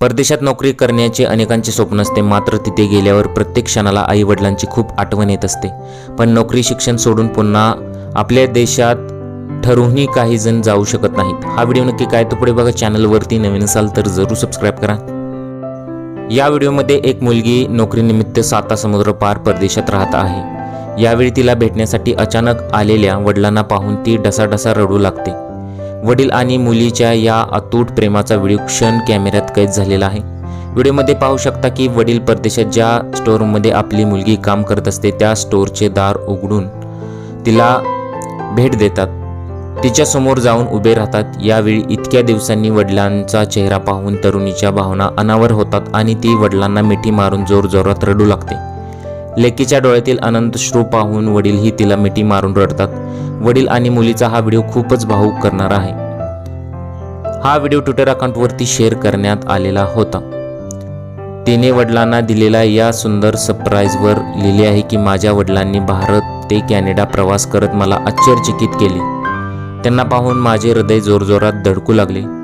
परदेशात नोकरी करण्याचे अनेकांचे स्वप्न असते. मात्र तिथे गेल्यावर प्रत्येक क्षणाला आई वडिलांची खूप आठवण येत असते. पण नोकरी शिक्षण सोडून पुन्हा आपल्या देशात ठरूनही काही जण जाऊ शकत नाहीत. हा व्हिडिओ नक्की काय तो पुढे बघा. चॅनलवरती नवीन असाल तर जरूर सबस्क्राईब करा. या व्हिडिओमध्ये एक मुलगी नोकरीनिमित्त साता समुद्र पार परदेशात राहत आहे. यावेळी तिला भेटण्यासाठी अचानक आलेल्या वडिलांना पाहून ती डसाडसा रडू लागते. वडील आणि मुलीच्या या अतूट प्रेमाचा व्हिडिओ क्षण कॅमेऱ्यात कैद झालेला आहे. व्हिडिओमध्ये पाहू शकता की वडील परदेशात ज्या स्टोअरमध्ये आपली मुलगी काम करत असते त्या स्टोअरचे दार उघडून तिला भेट देतात. तिच्यासमोर जाऊन उभे राहतात. यावेळी इतक्या दिवसांनी वडिलांचा चेहरा पाहून तरुणीच्या भावना अनावर होतात आणि ती वडिलांना मिठी मारून जोरजोरात रडू लागते. लेकीच्या डोळ्यातील अनंत श्रू पाहून वडीलही तिला मिठी मारून रडतात. वडील आणि मुलीचा हा व्हिडिओ खूपच भावूक करणारा आहे. हा व्हिडिओ ट्विटर अकाउंटवरती शेअर करण्यात आलेला होता. तिने वडिलांना दिलेल्या या सुंदर सरप्राईजवर लिहिले आहे की माझ्या वडिलांनी भारत ते कॅनडा प्रवास करत मला आश्चर्यचकित केले. त्यांना पाहून माझे हृदय जोरजोरात धडकू लागले.